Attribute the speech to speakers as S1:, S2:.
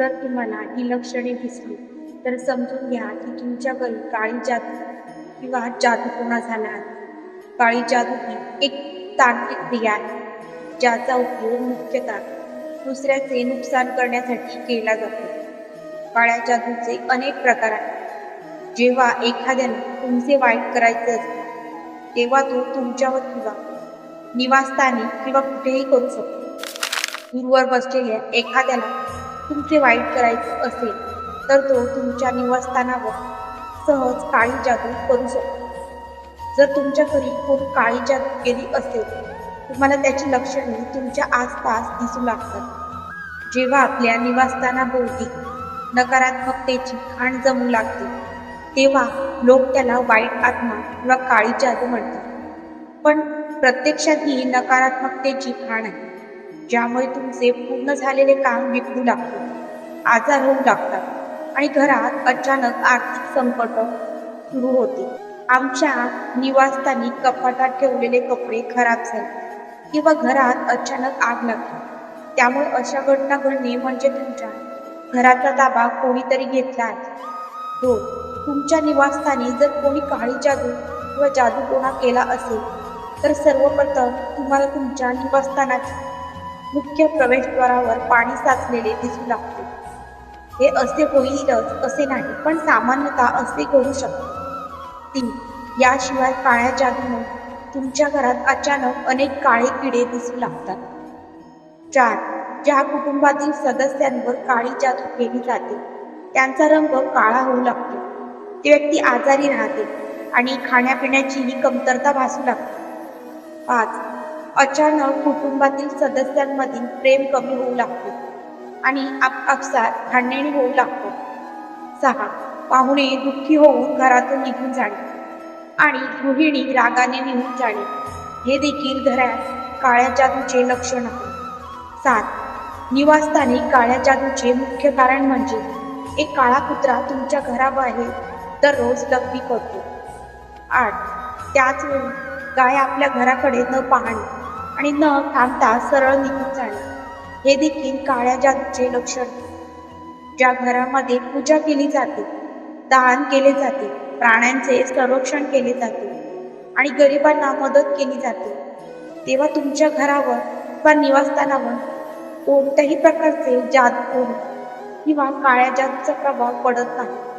S1: जर तुम्हाला ही लक्षणे दिसली तर समजून घ्या की तुमच्या घरी काळी जादू किंवा जादूटोणा झाला आहे. काळी जादू ही एक तांत्रिक क्रिया आहे ज्याचा उपयोग मुख्यतः दुसऱ्याचे नुकसान करण्यासाठी केला जातो. काळ्या जादूचे अनेक प्रकार आहेत. जेव्हा एखाद्याने तुमचे वाईट करायचे असते तेव्हा तो तुमच्यावर किंवा निवासस्थानी किंवा कुठेही करू शकतो. दूरवर बसलेल्या एखाद्याला तुमचे वाईट करायचे असेल तर तो तुमच्या निवासस्थानावर सहज काळी जादू करू शकतो. जर तुमच्या घरी कोण काळी जादू केली असेल तुम्हाला त्याची लक्षणे तुमच्या आसपास दिसू लागतात. जेव्हा आपल्या निवासस्थानाभोवती नकारात्मकतेची खाण जमू लागते तेव्हा लोक त्याला वाईट आत्मा किंवा काळी जादू म्हणतात. पण प्रत्यक्षात ही नकारात्मकतेची खाण आहे. ज्यामुळे तुमचे पूर्ण झालेले काम विकू लागते आजार होऊ लागतात आणि घरात अचानक आर्थिक संकट सुरू होते. आमच्या निवासस्थानी कपाटात ठेवलेले कपडे खराब झाले किंवा घरात अचानक आग लागली. त्यामुळे अशा घटना घडणे म्हणजे तुमच्या घराचा ताबा कोणीतरी घेतला आहे. हो तुमच्या निवासस्थानी जर कोणी काळी जादू किंवा जादूटोणा केला असेल तर सर्वप्रथम तुम्हाला तुमच्या निवासस्थानाची मुख्य प्रवेशद्वारावर पाणी साचलेले दिसू लागते. हे असे होईलच असे नाही पण सामान्यतः असे घडू शकते. तीन याशिवाय काळ्या जादूने तुमच्या घरात अचानक अनेक काळे किडे दिसू लागतात. चार ज्या कुटुंबातील सदस्यांवर काळी जादू केली जाते त्यांचा रंग काळा होऊ लागतो. ती व्यक्ती आजारी राहते आणि खाण्यापिण्याचीही कमतरता भासू लागते. पाच अचानक कुटुंबातील सदस्यांमधील प्रेम कमी होऊ लागतो आणि आपापसात भांडणे होऊ लागतो. सहा पाहुणे दुःखी होऊन घरातून निघून जाणे आणि गृहिणी रागाने निघून जाणे. हे देखील घरात काळ्या जादूचे लक्षण आहे. सात निवासस्थानी काळ्या जादूचे मुख्य कारण म्हणजे एक काळा कुत्रा तुमच्या घराबाहेर दररोज लग्नी करतो. आठ त्याच वेळी गाय आपल्या घराकडे न पाहणे आणि न थांबता सरळ निघून जाणे. हे देखील काळ्या जादूचे लक्षण. ज्या घरामध्ये पूजा केली जाते दान केले जाते प्राण्यांचे संरक्षण केले जाते आणि गरिबांना मदत केली जाते तेव्हा तुमच्या घरावर किंवा निवासस्थानावर कोणत्याही प्रकारचे जादू किंवा काळ्या जादूचा प्रभाव पडत नाही.